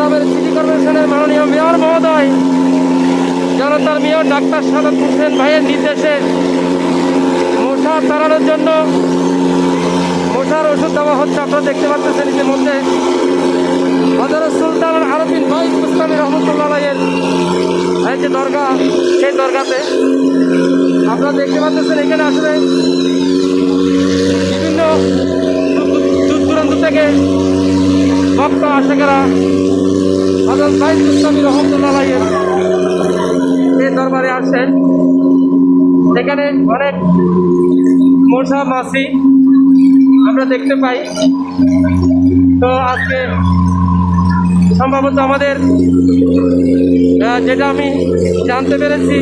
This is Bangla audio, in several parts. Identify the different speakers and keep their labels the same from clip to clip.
Speaker 1: গ্রামের সিটি কর্পোরেশনের মাননীয় মেয়র মহোদয়, জনতার মেয়র ডাক্তার সাদাত হোসেন ভাইয়ের নির্দেশে মশা তাড়ানোর জন্য মশার ওষুধ দেওয়া হচ্ছে। আপনারা দেখতে পাচ্ছেন মধ্যে হজরত সুলতান আরফিন ভাই মুস্তানি রহমতুল্লাহ ভাইয়ের যে দরগা, সেই দরগাতে আপনারা দেখতে পাচ্ছেন এখানে আসলে বিভিন্ন দূর দূরান্ত থেকে ভক্ত আশেখারা হজরত ভাই ইসলামী রহমতুল্লাহ এই দরবারে আসেন এখানে অনেক মশা মাছি আমরা দেখতে পাই। তো আজকে সম্ভবত আমাদের যেটা আমি জানতে পেরেছি,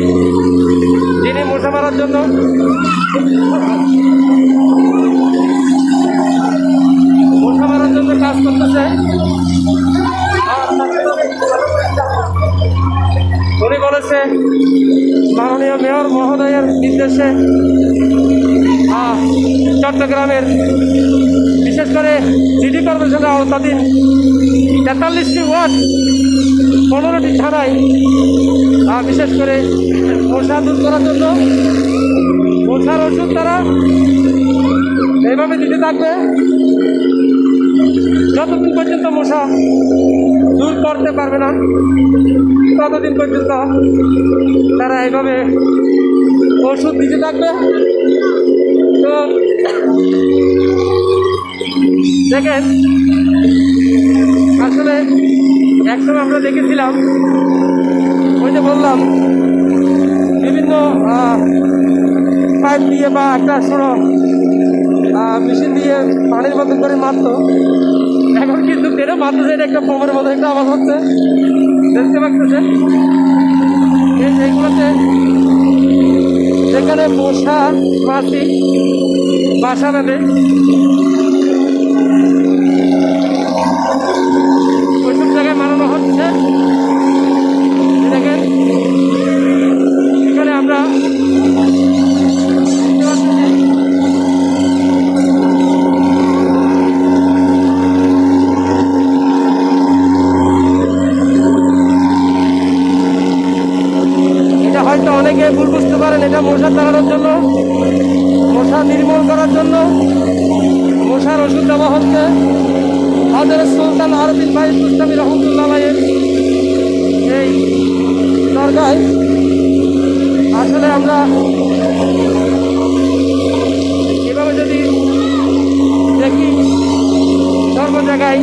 Speaker 1: যিনি মশা মারার জন্য আহ, চট্টগ্রামের বিশেষ করে সিটি কর্পোরেশনের আওতাধীন তেতাল্লিশটি ওয়ার্ড পনেরোটি থানায় বিশেষ করে মশা দূর করার জন্য। মশার ওষুধ তারা এইভাবে দিতে থাকবে। যতদিন পর্যন্ত মশা দূর করতে পারবে না ততদিন পর্যন্ত তারা এইভাবে ওষুধ দিতে থাকবে। তো দেখেন, আসলে একসময় আমরা দেখেছিলাম, ওই যে বললাম, বিভিন্ন পাইপ দিয়ে বা একটা সরো মেশিন দিয়ে পানির মতো করে মারতো। এখন কিন্তু তেরো মারতেছে এটা একটা পোমের মতো একটা আওয়াজ হচ্ছে। দেখতে পাচ্ছেন? এই এইগুলোতে মশা মাছি বাসা বেঁধে ওইসব জায়গায় মানানো হচ্ছে। দেখেন। হয়তো অনেকে ভুল বুঝতে পারেন এটা মশা তাড়ানোর জন্য, মশা নির্মূল করার জন্য, মশার ওষুধ দেওয়া হচ্ছে। হাজার সুলতান আরবিন ভাই ইসলামী রহমতুল্লাহ এর এই দরগায়। আসলে আমরা এভাবে যদি দেখি সর্ব জায়গায়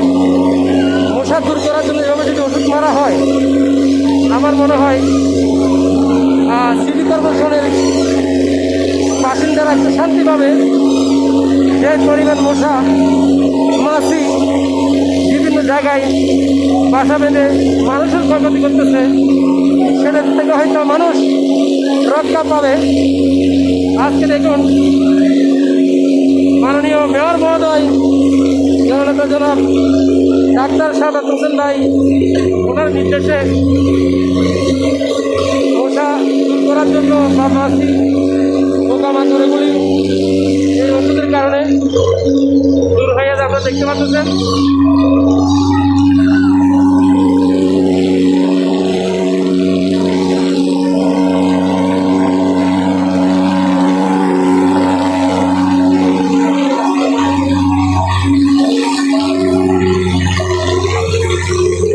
Speaker 1: মশা দূর করার জন্য এভাবে যদি ওষুধ মারা হয়, আমার মনে হয় সিটি কর্পোরেশনের বাসিন্দারা একটু শান্তি পাবে যে পরিমাণ মশা, মাছি বিভিন্ন জায়গায় বাসা বেঁধে মানুষের ক্ষয়ক্ষতি করতেছে সেটার থেকে হয়তো মানুষ রক্ষা পাবে। আজকে দেখুন মাননীয় মেয়র মহোদয়, জননেতা জনাব ডাক্তার সাদাত হোসেন ভাই, ওনার নির্দেশে করার জন্য বা মাছি পোকামাকড় এগুলি এই ওষুধের কারণে দূর হয়ে যাবে আপনারা দেখতে পাচ্ছেন?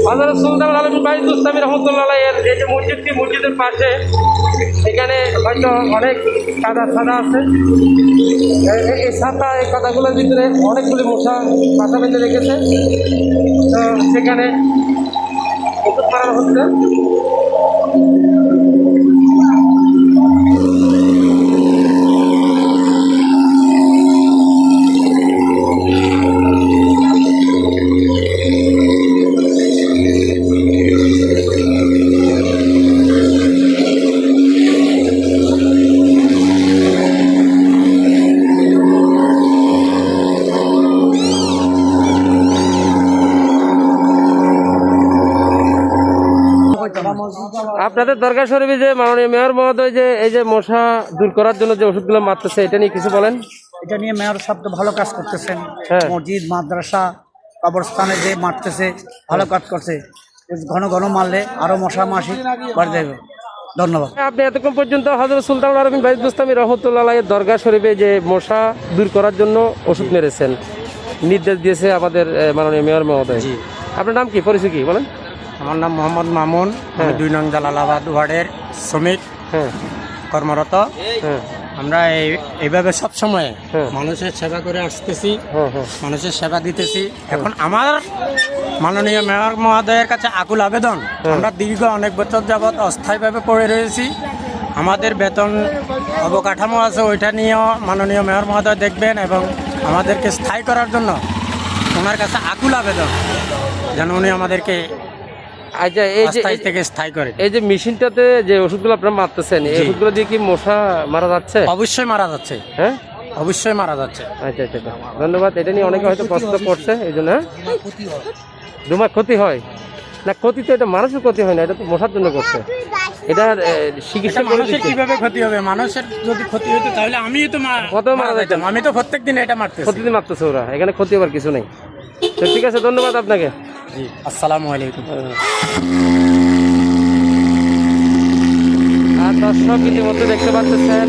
Speaker 1: হজরত সুলতান আলম বাইদ ইসলামী রহমতুল্লাহ এর এই যে মসজিদটি, মসজিদের পাশে এখানে হয়তো অনেক কাদা সাদা আছে। এই ছাতা এই কাদাগুলোর ভিতরে অনেকগুলি মশা বাসা বেঁধে রেখেছে। তো সেখানে ওষুধ মারানো হচ্ছে। আপনাদের দরকার শরীফে যে মাননীয় মেয়র মহোদয় যে এই যে মশা দূর করার জন্য যে ওষুধগুলো মারতেছে এটা নিয়ে কিছু বলেন।
Speaker 2: এটা নিয়ে মেয়র সাহেব তো ভালো কাজ করতেছেন।
Speaker 1: হ্যাঁ।
Speaker 2: মসজিদ মাদ্রাসা কবরস্থানে যে মারতেছে ভালো কাজ করছে। ঘন ঘন মারলে আরও মশা মাসি বাড়ে যাবে ধন্যবাদ।
Speaker 1: আপনি এতক্ষণ পর্যন্ত হজরত সুলতান আরবিন ভাইদ বুস্তামি রহমতুল্লাহ দরগা শরীফে যে মশা দূর করার জন্য ওষুধ মেরেছেন নির্দেশ দিয়েছে আমাদের মাননীয় মেয়র মহোদয়। আপনার নাম কি? পরিচয় কি? বলেন।
Speaker 3: আমার নাম মোহাম্মদ মামুন আমি
Speaker 1: হ্যাঁ।
Speaker 3: দুই নং জালালাবাদ ওয়ার্ডের শ্রমিক
Speaker 1: হ্যাঁ।
Speaker 3: কর্মরত।
Speaker 1: হ্যাঁ।
Speaker 3: আমরা এই এইভাবে সব সময়
Speaker 1: হ্যাঁ।
Speaker 3: মানুষের সেবা করে আসতেছি মানুষের সেবা দিতেছি। এখন আমার মাননীয় মেয়র মহোদয়ের কাছে আকুল আবেদন। আমরা দীর্ঘ অনেক বছর যাবৎ অস্থায়ীভাবে পড়ে রয়েছি। আমাদের বেতন অবকাঠামো আছে ওইটা নিয়েও মাননীয় মেয়র মহোদয় দেখবেন এবং আমাদেরকে স্থায়ী করার জন্য ওনার কাছে আকুল আবেদন। যেন উনি আমাদেরকে
Speaker 1: আচ্ছা এই যে
Speaker 3: থেকে স্থায়ী করে
Speaker 1: এই যে মেশিনটাতে যে ওষুধগুলো আপনারা মারতেছেন এই। ওষুধগুলো দিয়ে কি মশা মারা যাচ্ছে?
Speaker 3: অবশ্যই মারা যাচ্ছে।
Speaker 1: হ্যাঁ?
Speaker 3: অবশ্যই মারা যাচ্ছে।
Speaker 1: আচ্ছা আচ্ছা আচ্ছা। ধন্যবাদ এটা নিয়ে অনেকে হয়তো প্রশ্ন করছে এই জন্য হ্যাঁ? দুমার ক্ষতি হয়? না ক্ষতি তো এটা মানুষের ক্ষতি হয় না এটা তো মশার জন্য করছে। চিকিৎসা
Speaker 3: এটা
Speaker 1: করে
Speaker 3: মানুষের কীভাবে ক্ষতি হবে? মানুষের যদি ক্ষতি হতো তাহলে আমি তো
Speaker 1: কত মারা? যেতাম
Speaker 3: আমি তো প্রত্যেক দিন এটা মারতেছি।
Speaker 1: ক্ষতিতে মারতেছে ওরা এখানে ক্ষতি হবার কিছু নেই। তো ঠিক আছে ধন্যবাদ আপনাকে।
Speaker 3: আলাইকুম।
Speaker 1: আর দর্শক ইতিমধ্যে দেখতে পাচ্ছেন,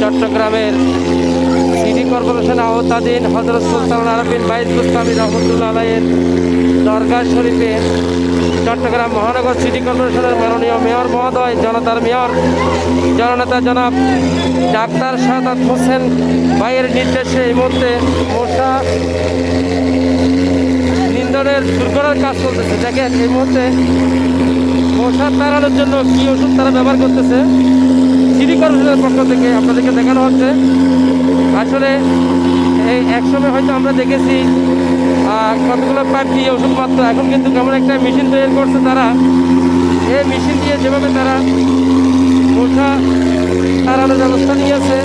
Speaker 1: চট্টগ্রামের সিটি কর্পোরেশন আওতাধীন হজরত সুলতান আরবিন বাইজ মুস্তামি রহমতুল্লাহ আলাইয়ের দরগা শরীফে চট্টগ্রাম মহানগর সিটি কর্পোরেশনের মাননীয় মেয়র মহোদয়, জনতার মেয়র, জননেতা জনাব ডাক্তার সাদাত হোসেন ভাইয়ের নির্দেশে এই মুহূর্তে মশা নিন্দনের দূর করার কাজ চলতেছে। দেখেন, এই মুহূর্তে মশা তাড়ানোর জন্য কি ওষুধ তারা ব্যবহার করতেছে, সিটি কর্পোরেশনের পক্ষ থেকে আপনাদেরকে দেখানো হচ্ছে। আসলে এই একসময় হয়তো আমরা দেখেছি কতগুলো পাইপ দিয়ে ওষুধ মাত্র। এখন কিন্তু কেমন একটা মেশিন তৈরি করছে তারা। এই মেশিন দিয়ে যেভাবে তারা মশা তাড়ানোর ব্যবস্থা নিয়েছে